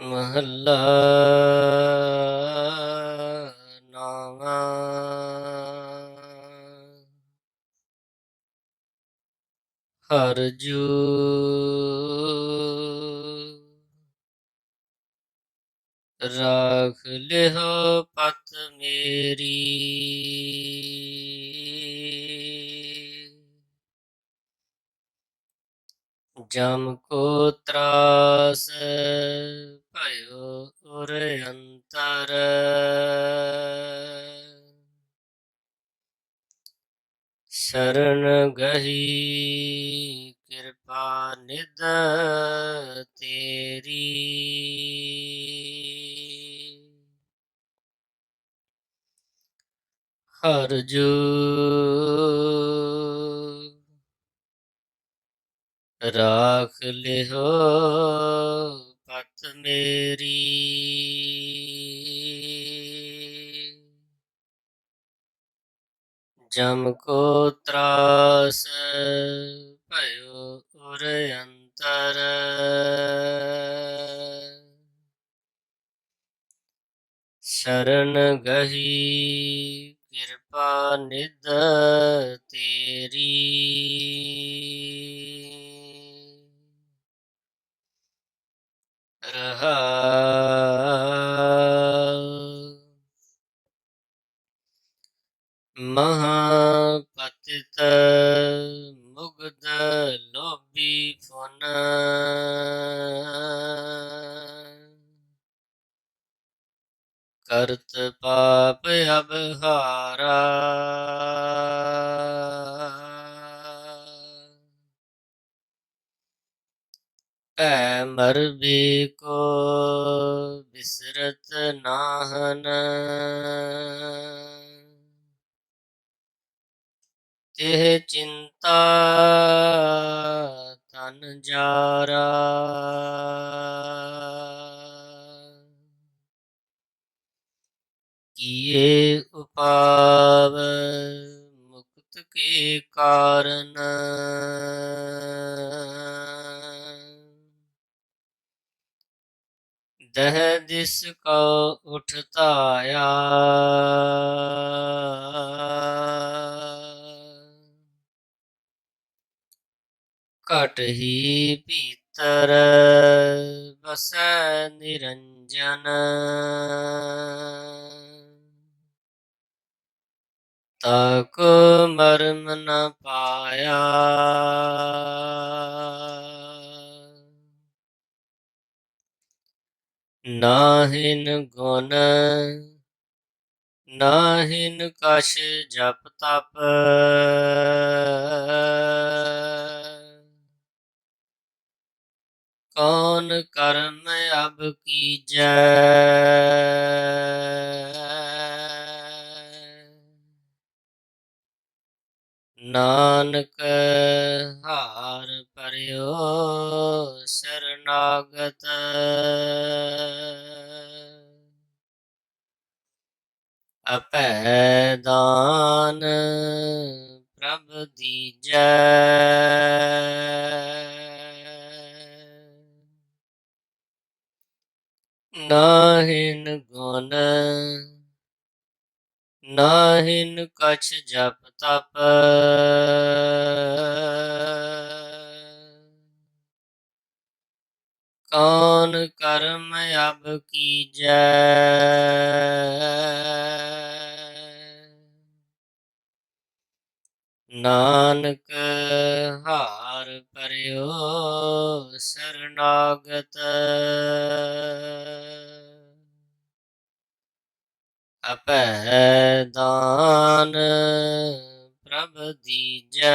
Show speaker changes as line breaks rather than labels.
ਮਹੱਲਾ ਨਵਾਂ। ਹਰਜੂ ਰਾਖ ਲਿਓ ਪਤ ਮੇਰੀ। ਜਮ ਕੋ ਤਰਾਸ ਭਇਓ ਉਰ ਅੰਤਰ। ਸ਼ਰਨ ਗਹੀ ਕਿਰਪਾ ਨਿਦ ਤੇਰੀ। ਹਰ ਜੂ ਰਾਖ ਲਿਓ ਪਤ ਮੇਰੀ ਜਮ ਕੋ ਤਰਾਸ ਭਇਓ ਉਰ ਅੰਤਰ। ਸ਼ਰਨ ਗਹੀ ਕਿਰਪਾ ਨਿਦ ਤੇਰੀ। ਮਹਾ ਮਹਾਪਤਿਤ ਮੁਗਧ ਲੋਭੀ ਫੁਨ ਕਰਤ ਪਾਪ ਅਬਹਾਰਾ ਐ ਮਰਬੀ ਕੋ ਬਿਸਰਤ ਨਾਹਨ। ਤਿਹ ਚਿੰਤਾ ਤਨ ਜਾਰਾ। ਕੀਏ ਉਪਾਵ ਮੁਕਤ ਕੇ ਕਾਰਨ। ਦਹ ਦਿਸ ਕੋ ਉਠਤਾਇਆ ਘਟ ਹੀ ਭੀਤਰ ਬਸੈ ਨਿਰੰਜਨ। ਤਕ ਮਰਮ ਨ ਪਾਇਆ। ਨਾਹਿਨ ਗੁਣ ਨਾਹਿਨ ਕਛ ਜਪ ਤਪ। ਕੌਣ ਕਰਮ ਅਬ ਕੀਜੈ? ਪਰਿਓ ਸਰਨਾਗਤ। ਅਪੈ ਦਾਨ ਪ੍ਰਭ ਦੀਜੈ। ਨਾਹਿਨ ਗੁਣ ਨਾਹਿਨ ਕਛ ਜਪ ਤਪ। ਕੌਣ ਕਰਮ ਅਬ ਕੀਜੈ? ਨਾਨਕ ਹਾਰ ਪਰਿਓ ਸਰਨਾਗਤ। ਅਪੈ ਦਾਨ ਪ੍ਰਭ ਦੀਜੈ।